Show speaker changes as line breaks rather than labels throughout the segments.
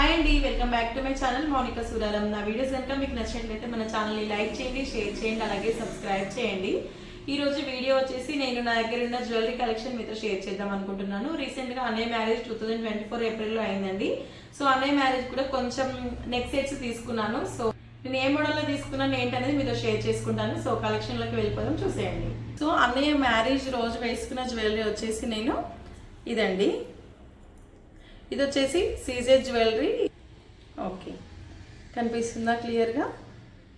Hi అండి welcome back to my channel Mounika Suraram నా videos కనుక మీకు నచ్చినట్లయితే మన ఛానల్ని లైక్ చేయండి షేర్ చేయండి అలాగే సబ్స్క్రైబ్ చేయండి. ఈ రోజు వీడియో వచ్చేసి నేను నా దగ్గర ఉన్న జ్యువెలరీ కలెక్షన్ మీతో షేర్ చేద్దాం అనుకుంటున్నాను. రీసెంట్గా అనే marriage two thousand twenty four ఏప్రిల్లో అయిందండి. సో అనే మ్యారేజ్ కూడా కొంచెం నెక్ సెట్స్ తీసుకున్నాను. సో నేను ఏ మోడల్లో తీసుకున్నాను ఏంటనేది మీతో షేర్ చేసుకుంటాను. సో కలెక్షన్లోకి వెళ్ళిపోదాం చూసేయండి. సో అన్నయ్య మ్యారేజ్ రోజు వేసుకున్న జ్యువెలరీ వచ్చేసి నేను ఇదండి. ఇది వచ్చేసి సీజెడ్ జ్యువెలరీ ఓకే కనిపిస్తుందా క్లియర్గా?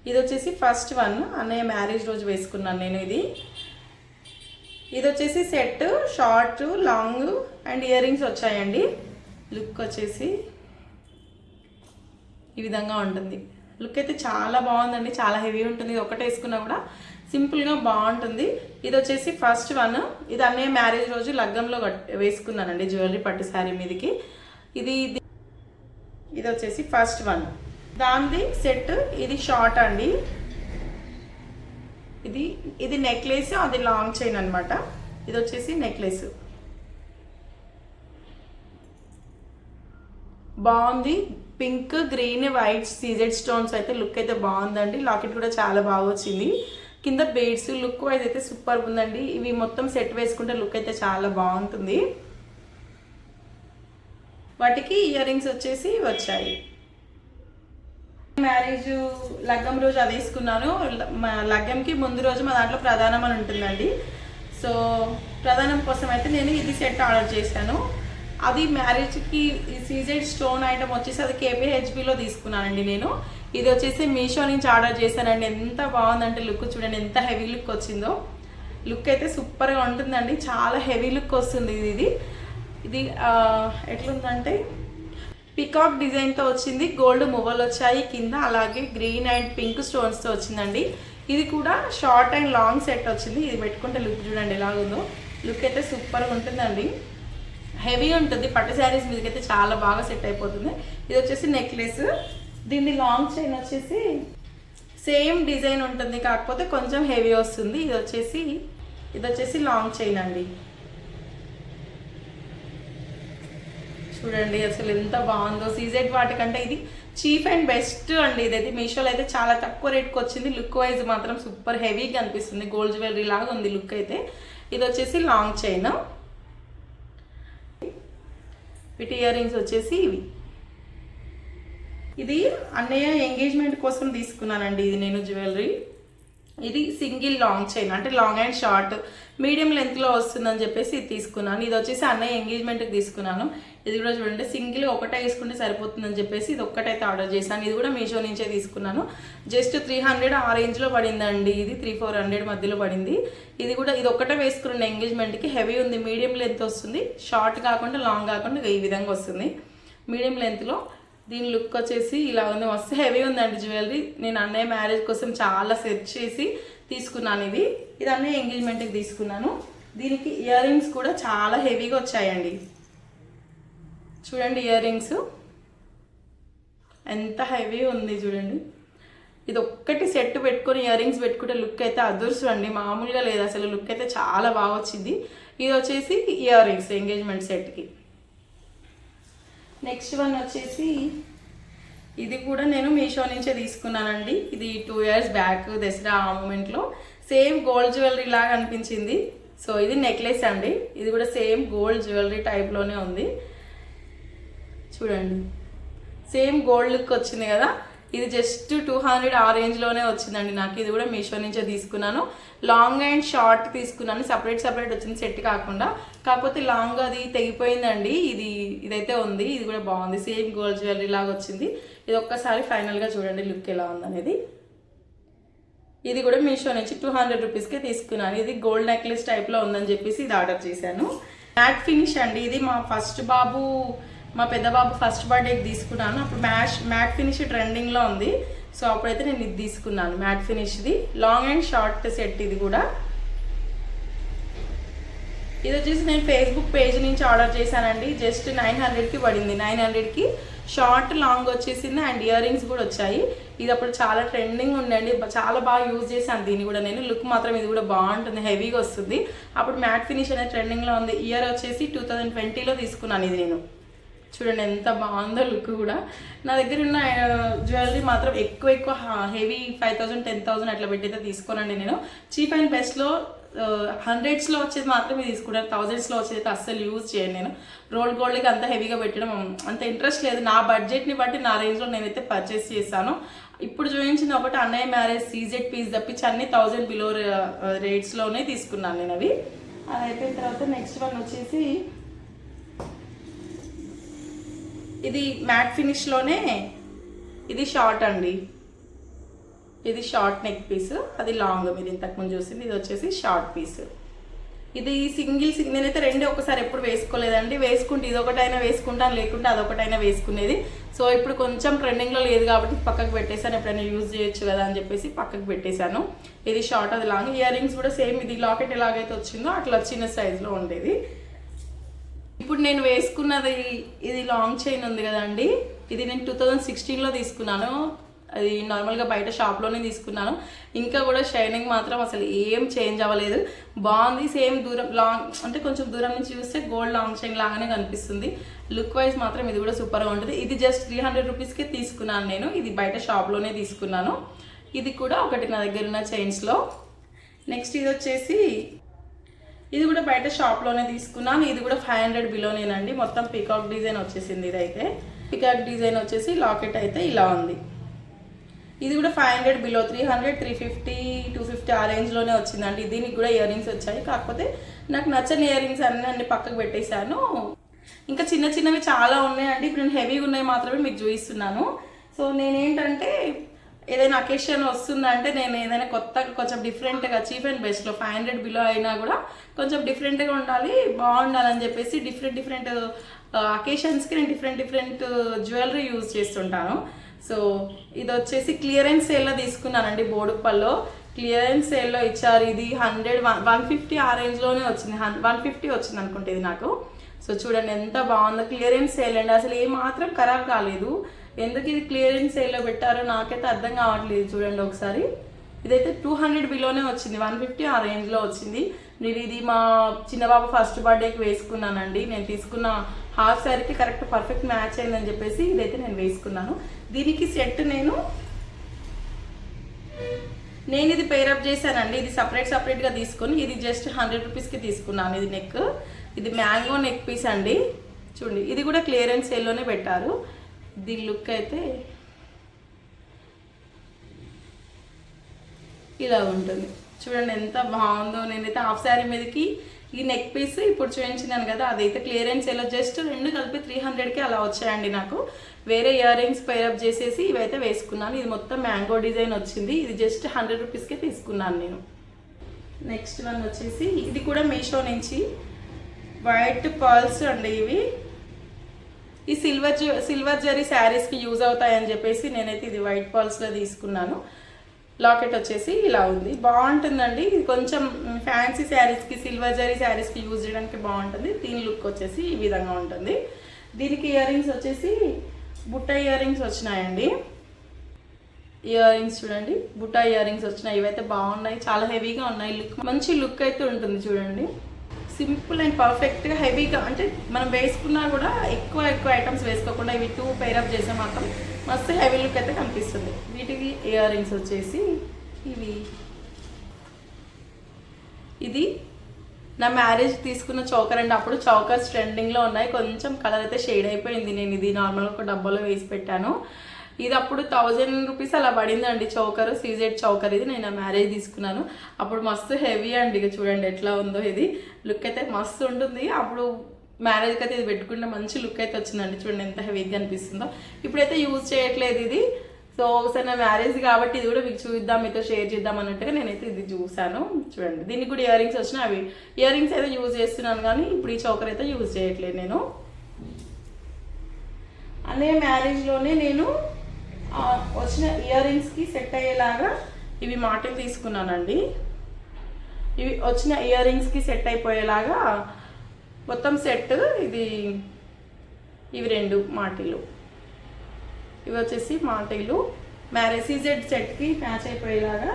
ఇది వచ్చేసి ఫస్ట్ వన్. అన్నయ్య మ్యారేజ్ రోజు వేసుకున్నాను నేను ఇది. ఇది వచ్చేసి set short long and earrings వచ్చాయండి. లుక్ వచ్చేసి ఈ విధంగా ఉంటుంది. లుక్ అయితే చాలా బాగుందండి. చాలా హెవీ ఉంటుంది. ఇది ఒకటి వేసుకున్నా కూడా సింపుల్గా బాగుంటుంది. ఇది వచ్చేసి ఫస్ట్ వన్. ఇది అన్నయ్య మ్యారేజ్ రోజు లగ్గంలో వేసుకున్నానండి. జ్యువెలరీ పట్టు శారీ మీదకి. ఇది ఇది. వచ్చేసి ఫస్ట్ వన్. దానిది సెట్ ఇది షార్ట్ అండి. ఇది ఇది నెక్లెస్ అది లాంగ్ చైన్ అన్నమాట. ఇది వచ్చేసి నెక్లెస్. బాగుంది. Pink green white CZ stones అయితే లుక్ అయితే బాగుందండి. లాకెట్ కూడా చాలా బాగా వచ్చింది. కింద బేడ్స్ లుక్ వైజ్ అయితే సూపర్ ఉందండి ఇవి మొత్తం సెట్ వేసుకుంటే లుక్ అయితే చాలా బాగుంటుంది. వాటికి ఇయర్ రింగ్స్ వచ్చేసి వచ్చాయి. మ్యారేజ్ లగ్గం రోజు అది వేసుకున్నాను. మా లగ్గంకి ముందు రోజు మా దాంట్లో ప్రధానం అని ఉంటుందండి. సో ప్రధానం కోసం అయితే నేను ఇది సెట్ ఆర్డర్ చేశాను. అది మ్యారేజ్కి సీజెడ్ స్టోన్ ఐటమ్ వచ్చేసి అది కేపీహెచ్బిలో తీసుకున్నానండి నేను. ఇది వచ్చేసి మీషో నుంచి ఆర్డర్ చేశానండి. ఎంత బాగుందంటే లుక్ చూడండి ఎంత హెవీ లుక్ వచ్చిందో. లుక్ అయితే సూపర్గా ఉంటుందండి. చాలా హెవీ లుక్ వస్తుంది ఇది. ఇది ఎట్లుందంటే పికాక్ డిజైన్తో వచ్చింది గోల్డ్ మువ్వలు వచ్చాయి కింద అలాగే గ్రీన్ అండ్ పింక్ స్టోన్స్తో వచ్చిందండి. ఇది కూడా షార్ట్ అండ్ లాంగ్ సెట్ వచ్చింది. ఇది పెట్టుకుంటే లుక్ చూడండి ఎలాగుందో. లుక్ అయితే సూపర్గా ఉంటుందండి. హెవీ ఉంటుంది పట్టు శారీస్ మీదకైతే చాలా బాగా సెట్ అయిపోతుంది. ఇది వచ్చేసి నెక్లెస్ దీన్ని లాంగ్ చైన్ వచ్చేసి సేమ్ డిజైన్ ఉంటుంది కాకపోతే కొంచెం హెవీ వస్తుంది. ఇది వచ్చేసి ఇది వచ్చేసి లాంగ్ చైన్ అండి. చూడండి అసలు ఎంత బాగుందో. సీజెడ్ వాటికంటే ఇది చీప్ అండ్ బెస్ట్ అండి ఇదైతే. మీషోలో అయితే చాలా తక్కువ రేట్కి వచ్చింది. లుక్ వైజ్ మాత్రం సూపర్ హెవీగా అనిపిస్తుంది. గోల్డ్ జ్యువెలరీ లాగా ఉంది లుక్ అయితే. ఇది వచ్చేసి లాంగ్ చైన్. వీటి ఇయర్ రింగ్స్ వచ్చేసి ఇవి. ఇది అన్నయ్య ఎంగేజ్మెంట్ కోసం తీసుకున్నానండి ఇది నేను జ్యువెలరీ. ఇది సింగిల్ లాంగ్ చైన్ అంటే లాంగ్ అండ్ షార్ట్. మీడియం లెంత్లో వస్తుందని చెప్పేసి ఇది తీసుకున్నాను. ఇది వచ్చేసి అన్నయ్య ఎంగేజ్మెంట్కి తీసుకున్నాను. ఇది కూడా చూడండి సింగిల్ ఒకటే వేసుకుంటే సరిపోతుందని చెప్పేసి ఇది ఒక్కటైతే ఆర్డర్ చేశాను. ఇది కూడా మీషో నుంచే తీసుకున్నాను. జస్ట్ త్రీ హండ్రెడ్ ఆ రేంజ్లో పడిందండి ఇది త్రీ ఫోర్ హండ్రెడ్ మధ్యలో పడింది. ఇది కూడా ఇది ఒక్కటే వేసుకున్న ఎంగేజ్మెంట్కి హెవీ ఉంది మీడియం లెంత్ వస్తుంది. షార్ట్ కాకుండా లాంగ్ కాకుండా ఈ విధంగా వస్తుంది. మీడియం లెంత్లో దీని లుక్ వచ్చేసి ఇలా ఉంది. మస్తు హెవీ ఉందండి జ్యువెలరీ. నేను అన్నయ్య మ్యారేజ్ కోసం చాలా సెర్చ్ చేసి తీసుకున్నాను ఇది ఇది అన్నయ్య ఎంగేజ్మెంట్కి తీసుకున్నాను. దీనికి ఇయర్ రింగ్స్ కూడా చాలా హెవీగా వచ్చాయండి. చూడండి ఇయర్ రింగ్స్. ఎంత హెవీ ఉంది చూడండి. ఇది ఒక్కటి సెట్ పెట్టుకొని ఇయర్ రింగ్స్ పెట్టుకుంటే లుక్ అయితే అదుర్సు అండి మామూలుగా లేదు. అసలు లుక్ అయితే చాలా బాగా వచ్చింది. ఇది వచ్చేసి ఇయర్ రింగ్స్ ఎంగేజ్మెంట్ సెట్కి. నెక్స్ట్ వన్ వచ్చేసి ఇది కూడా నేను మీషో నుంచే తీసుకున్నానండి. ఇది టూ ఇయర్స్ బ్యాక్ దసరా ఆ మూమెంట్లో సేమ్ గోల్డ్ జ్యువెలరీ లాగా అనిపించింది. సో ఇది నెక్లెస్ అండి. ఇది కూడా సేమ్ గోల్డ్ జ్యువెలరీ టైప్లోనే ఉంది. చూడండి. సేమ్ గోల్డ్ లుక్ వచ్చింది కదా. ఇది జస్ట్ టూ హండ్రెడ్ ఆ రేంజ్లోనే వచ్చిందండి నాకు. ఇది కూడా మీషో నుంచే తీసుకున్నాను. లాంగ్ అండ్ షార్ట్ తీసుకున్నాను. సపరేట్ సపరేట్ వచ్చింది. సెట్ కాకుండా. కాకపోతే లాంగ్ అది తెగిపోయిందండి. ఇది ఇదైతే ఉంది. ఇది కూడా బాగుంది. సేమ్ గోల్డ్ జ్యువెలరీ లాగా వచ్చింది. ఇది ఒక్కసారి ఫైనల్గా చూడండి లుక్ ఎలా ఉందనేది. ఇది కూడా మీషో నుంచి టూ హండ్రెడ్ రూపీస్కే తీసుకున్నాను. ఇది గోల్డ్ నెక్లెస్ టైప్లో ఉందని చెప్పేసి ఇది ఆర్డర్ చేశాను. మ్యాట్ ఫినిష్ అండి. ఇది మా ఫస్ట్ బాబు మా పెద్ద బాబు ఫస్ట్ బర్త్డేకి తీసుకున్నాను. అప్పుడు మ్యాష్ మ్యాట్ ఫినిష్ ట్రెండింగ్లో ఉంది. సో అప్పుడైతే నేను ఇది తీసుకున్నాను మ్యాట్ ఫినిష్ది. లాంగ్ అండ్ షార్ట్ సెట్ ఇది కూడా. ఇది వచ్చేసి నేను ఫేస్బుక్ పేజ్ నుంచి ఆర్డర్ చేశానండి. జస్ట్ నైన్ హండ్రెడ్కి పడింది. నైన్ హండ్రెడ్కి షార్ట్ లాంగ్ వచ్చేసింది అండ్ ఇయర్ రింగ్స్ కూడా వచ్చాయి. ఇది అప్పుడు చాలా ట్రెండింగ్ ఉండండి చాలా బాగా యూజ్ చేశాను దీన్ని కూడా నేను. లుక్ మాత్రం ఇది కూడా బాగుంటుంది హెవీగా వస్తుంది. అప్పుడు మ్యాట్ ఫినిష్ అనేది ట్రెండింగ్లో ఉంది. ఇయర్ వచ్చేసి టూ థౌజండ్ ట్వంటీలో తీసుకున్నాను ఇది నేను. చూడండి ఎంత బాగుందో లుక్ కూడా. నా దగ్గర ఉన్న జ్యువెలరీ మాత్రం ఎక్కువ ఎక్కువ heavy five thousand ten thousand అట్లా పెట్టయితే తీసుకోనండి నేను. చీప్ అండ్ బెస్ట్లో హండ్రెడ్స్లో వచ్చేది మాత్రమే తీసుకుంటాను. థౌజండ్స్లో వచ్చేది అయితే అస్సలు యూజ్ చేయను నేను. రోల్ గోల్డ్కి అంత హెవీగా పెట్టడం అంత ఇంట్రెస్ట్ లేదు. నా బడ్జెట్ని బట్టి నా రేంజ్లో నేనైతే పర్చేస్ చేశాను. ఇప్పుడు చూపించిన ఒకటి అన్నయ్య మ్యారేజ్ సీజెడ్ పీస్ తప్పించి అన్ని థౌజండ్ బిలో రేట్స్లోనే తీసుకున్నాను నేను అవి. అది అయిపోయిన తర్వాత నెక్స్ట్ వన్ వచ్చేసి ఇది మ్యాట్ ఫినిష్లోనే ఇది షార్ట్ అండి. ఇది షార్ట్ నెక్ పీస్. అది లాంగ్. మీరు ఇంతకుముందు చూసింది. ఇది వచ్చేసి షార్ట్ పీస్. ఇది సింగిల్ సింగిల్ నేనైతే రెండే ఒకసారి ఎప్పుడు వేసుకోలేదండి. వేసుకుంటే ఇది ఒకటైనా వేసుకుంటాను లేకుంటే అదొకటైనా వేసుకునేది. సో ఇప్పుడు కొంచెం ట్రెండింగ్లో లేదు కాబట్టి పక్కకు పెట్టేశాను. ఎప్పుడైనా యూజ్ చేయొచ్చు కదా అని చెప్పేసి పక్కకు పెట్టేశాను. ఇది షార్ట్ అది లాంగ్. ఇయర్ రింగ్స్ కూడా సేమ్ ఇది లాకెట్ ఎలాగైతే వచ్చిందో అట్లా చిన్న సైజులో ఉండేది. నేను వేసుకున్నది ఇది లాంగ్ చైన్ ఉంది కదండి. ఇది నేను టూ థౌజండ్ సిక్స్టీన్లో తీసుకున్నాను. అది నార్మల్గా బయట షాప్లోనే తీసుకున్నాను. ఇంకా కూడా షైనింగ్ మాత్రం అసలు ఏం చేంజ్ అవ్వలేదు. బాగుంది సేమ్ దూరం లాంగ్ అంటే కొంచెం దూరం నుంచి చూస్తే గోల్డ్ లాంగ్ చైన్ లాగానే కనిపిస్తుంది. లుక్ వైజ్ మాత్రం ఇది కూడా సూపర్గా ఉంటుంది. ఇది జస్ట్ త్రీ హండ్రెడ్ రూపీస్కే తీసుకున్నాను నేను. ఇది బయట షాప్లోనే తీసుకున్నాను. ఇది కూడా ఒకటి నా దగ్గర ఉన్న చైన్స్లో నెక్స్ట్ ఇది వచ్చేసి ఇది కూడా బయట షాప్లోనే తీసుకున్నాను. ఇది కూడా ఫైవ్ హండ్రెడ్ బిలోనేనండి. మొత్తం పికాక్ డిజైన్ వచ్చేసింది ఇదైతే. పికాక్ డిజైన్ వచ్చేసి లాకెట్ అయితే ఇలా ఉంది. ఇది కూడా five hundred below three hundred three fifty two fifty ఆ రేంజ్లోనే వచ్చిందండి. దీనికి కూడా ఇయర్ రింగ్స్ వచ్చాయి. కాకపోతే నాకు నచ్చని ఇయర్ రింగ్స్ అన్నీ అన్ని పక్కకు పెట్టేశాను. ఇంకా చిన్న చిన్నవి చాలా ఉన్నాయండి. ఇప్పుడు నేను హెవీగా ఉన్నాయి మాత్రమే మీకు చూపిస్తున్నాను. సో నేనేంటంటే ఏదైనా అకేషన్ వస్తుందంటే నేను ఏదైనా కొత్తగా కొంచెం డిఫరెంట్గా చీప్ అండ్ బెస్ట్లో ఫైవ్ హండ్రెడ్ బిలో అయినా కూడా కొంచెం డిఫరెంట్గా ఉండాలి బాగుండాలని చెప్పేసి డిఫరెంట్ డిఫరెంట్ అకేషన్స్కి నేను డిఫరెంట్ డిఫరెంట్ జ్యువెలరీ యూజ్ చేస్తుంటాను. సో ఇది వచ్చేసి క్లియరెన్స్ సేల్లో తీసుకున్నానండి బోడుప్పల్లో. క్లియరెన్స్ సేల్లో ఇచ్చారు ఇది హండ్రెడ్ వన్ వన్ ఫిఫ్టీ ఆ రేంజ్లోనే వచ్చింది హన్ వన్ ఫిఫ్టీ వచ్చింది అనుకుంటే ఇది నాకు. సో చూడండి ఎంత బాగుందో క్లియరెన్స్ సేల్ అండి. అసలు ఏ మాత్రం ఖరాబ్ కాలేదు. ఎందుకు ఇది క్లియరెన్స్ సేల్లో పెట్టారో నాకైతే అర్థం కావట్లేదు చూడండి ఒకసారి. ఇదైతే టూ హండ్రెడ్ బిలోనే వచ్చింది వన్ ఫిఫ్టీ ఆ రేంజ్లో వచ్చింది. నేను ఇది మా చిన్న బాబు ఫస్ట్ బర్త్డేకి వేసుకున్నానండి. నేను తీసుకున్న హాఫ్ శారీకి కరెక్ట్ పర్ఫెక్ట్ మ్యాచ్ అయిందని చెప్పేసి ఇదైతే నేను వేసుకున్నాను. దీనికి సెట్ నేను నేను ఇది పేరప్ చేశానండి. ఇది సపరేట్ సపరేట్గా తీసుకొని ఇది జస్ట్ హండ్రెడ్ రూపీస్కి తీసుకున్నాను ఇది నెక్ ఇది మ్యాంగో నెక్ పీస్ అండి. చూడండి ఇది కూడా క్లియరెన్స్ సేల్లోనే పెట్టారు. దీని లుక్ అయితే ఇలా ఉంటుంది. చూడండి ఎంత బాగుందో. నేనైతే హాఫ్ శారీ మీదకి ఈ నెక్ పీస్ ఇప్పుడు చూపించినాను కదా అదైతే క్లియరెన్స్ ఎలా జస్ట్ రెండు కలిపి త్రీ హండ్రెడ్కి అలా వచ్చాయండి నాకు. వేరే ఇయర్ రింగ్స్ పేరప్ చేసేసి ఇవైతే వేసుకున్నాను. ఇది మొత్తం మ్యాంగో డిజైన్ వచ్చింది. ఇది జస్ట్ హండ్రెడ్ రూపీస్కే తీసుకున్నాను నేను. నెక్స్ట్ వన్ వచ్చేసి ఇది కూడా మీషో నుంచి. వైట్ పర్ల్స్ అండి ఇవి. ఈ సిల్వర్ సిల్వర్ జరీ శారీస్కి యూజ్ అవుతాయని చెప్పేసి నేనైతే ఇది వైట్ పాల్స్లో తీసుకున్నాను. లాకెట్ వచ్చేసి ఇలా ఉంది. బాగుంటుందండి. ఇది కొంచెం ఫ్యాన్సీ శారీస్కి సిల్వర్ జరీ శారీస్కి యూజ్ చేయడానికి బాగుంటుంది. దీని లుక్ వచ్చేసి ఈ విధంగా ఉంటుంది. దీనికి ఇయర్ రింగ్స్ వచ్చేసి బుట్ట ఇయర్ రింగ్స్ వచ్చినాయండి. ఇయర్ రింగ్స్ చూడండి. బుట్ట ఇయర్ రింగ్స్ వచ్చినాయి. ఇవైతే బాగున్నాయి. చాలా హెవీగా ఉన్నాయి. లుక్ మంచి లుక్ అయితే ఉంటుంది చూడండి. సింపుల్ అండ్ పర్ఫెక్ట్గా హెవీగా అంటే మనం వేసుకున్నా కూడా ఎక్కువ ఎక్కువ ఐటమ్స్ వేసుకోకుండా ఇవి టూ పేరప్ చేసే మాత్రం మస్తు హెవీ లుక్ అయితే కనిపిస్తుంది. వీటికి ఇయర్ రింగ్స్ వచ్చేసి ఇవి. ఇది నా మ్యారేజ్ తీసుకున్న చౌకర్ అండి. అప్పుడు చౌకర్స్ ట్రెండింగ్లో ఉన్నాయి. కొంచెం కలర్ అయితే షేడ్ అయిపోయింది. నేను ఇది నార్మల్గా ఒక డబ్బాలో వేసి పెట్టాను. ఇది అప్పుడు థౌజండ్ రూపీస్ అలా పడిందండి చౌకర్ సీజెడ్ చౌకర్. ఇది నేను మ్యారేజ్ తీసుకున్నాను. అప్పుడు మస్తు హెవీ అండి ఇక చూడండి ఎట్లా ఉందో ఇది. లుక్ అయితే మస్తు ఉంటుంది. అప్పుడు మ్యారేజ్కి అయితే ఇది పెట్టుకుంటే మంచి లుక్ అయితే వచ్చిందండి. చూడండి ఎంత హెవీగా అనిపిస్తుందో. ఇప్పుడైతే యూజ్ చేయట్లేదు ఇది. సో ఒకసారి నా మ్యారేజ్ కాబట్టి ఇది కూడా మీకు చూద్దాం మీతో షేర్ చేద్దాం అన్నట్టుగా నేనైతే ఇది చూసాను చూడండి. దీనికి కూడా ఇయర్ రింగ్స్ వచ్చినాయి. అవి ఇయర్ రింగ్స్ అయితే యూజ్ చేస్తున్నాను కానీ ఇప్పుడు ఈ చౌకర్ అయితే యూజ్ చేయట్లేదు నేను. అనే మ్యారేజ్లోనే నేను వచ్చిన ఇయర్ రింగ్స్కి సెట్ అయ్యేలాగా ఇవి మాటలు తీసుకున్నానండి. ఇవి వచ్చిన ఇయర్ రింగ్స్కి సెట్ అయిపోయేలాగా మొత్తం సెట్ ఇది ఇవి రెండు మాటిలు ఇవి వచ్చేసి మాటిలు మ్యారేజ్ సీజెడ్ సెట్కి మ్యాచ్ అయిపోయేలాగా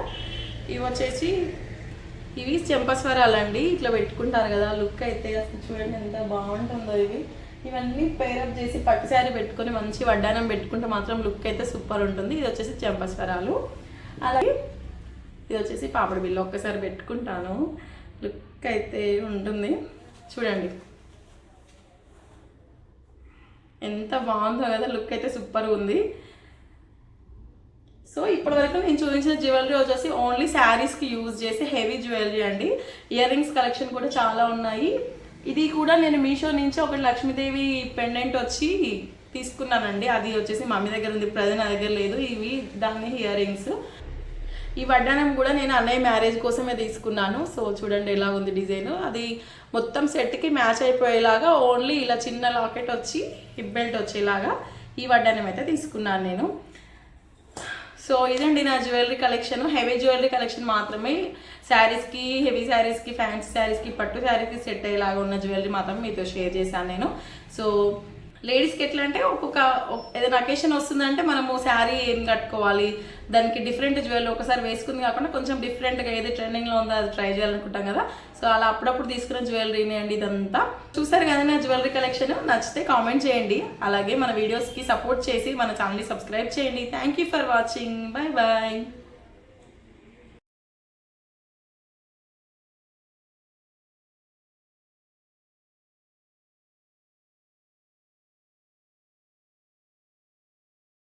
ఇవి వచ్చేసి ఇవి చెంపస్వరాలండి. ఇట్లా పెట్టుకుంటారు కదా లుక్ అయితే అసలు చూడండి ఎంత బాగుంటుందో ఇవి. ఇవన్నీ పేరప్ చేసి పట్టు శారీ పెట్టుకొని మంచి వడ్డానం పెట్టుకుంటే మాత్రం లుక్ అయితే సూపర్ ఉంటుంది. ఇది వచ్చేసి చెంపస్వరాలు అలాగే ఇది వచ్చేసి పాపడి బిల్లు ఒక్కసారి పెట్టుకుంటాను. లుక్ అయితే ఉంటుంది. చూడండి. ఎంత బాగుందో కదా లుక్ అయితే సూపర్ ఉంది. సో ఇప్పటివరకు నేను చూపించిన జ్యువెలరీ వచ్చేసి ఓన్లీ శారీస్కి యూజ్ చేసి హెవీ జ్యువెలరీ అండి. ఇయర్ రింగ్స్ కలెక్షన్ కూడా చాలా ఉన్నాయి. ఇది కూడా నేను మీషో నుంచి ఒకటి లక్ష్మీదేవి పెండెంట్ వచ్చి తీసుకున్నానండి. అది వచ్చేసి మమ్మీ దగ్గర ఉంది ప్రజెంట్ నా దగ్గర లేదు. ఇవి దాన్ని ఇయర్ రింగ్స్ ఈ వడ్డానం కూడా నేను అన్నయ్య మ్యారేజ్ కోసమే తీసుకున్నాను. సో చూడండి ఎలా ఉంది డిజైన్. అది మొత్తం సెట్కి మ్యాచ్ అయిపోయేలాగా ఓన్లీ ఇలా చిన్న లాకెట్ వచ్చి హిప్ బెల్ట్ వచ్చేలాగా ఈ వడ్డానం అయితే తీసుకున్నాను నేను. సో ఇదండి నా jewellery collection heavy jewellery collection మాత్రమే. శారీస్కి హెవీ శారీస్కి ఫ్యాన్సీ శారీస్కి పట్టు శారీస్కి సెట్ అయ్యేలాగా ఉన్న జ్యువెలరీ మాత్రం మీతో షేర్ చేశాను నేను. సో లేడీస్కి ఎట్లా అంటే ఒక్కొక్క ఏదైనా అకేషన్ వస్తుందంటే మనము శారీ ఏం కట్టుకోవాలి? దానికి డిఫరెంట్ జ్యువెలరీ ఒకసారి వేసుకుంది కాకుండా కొంచెం డిఫరెంట్గా ఏది ట్రెండింగ్లో ఉందో అది ట్రై చేయాలనుకుంటాం కదా. సో అలా అప్పుడప్పుడు తీసుకున్న జ్యువెలరీని అండి ఇదంతా. చూసారు కదా నా జ్యువెలరీ కలెక్షన్ నచ్చితే కామెంట్ చేయండి. అలాగే మన వీడియోస్కి సపోర్ట్ చేసి మన ఛానల్ని సబ్స్క్రైబ్ చేయండి. Thank you for watching bye bye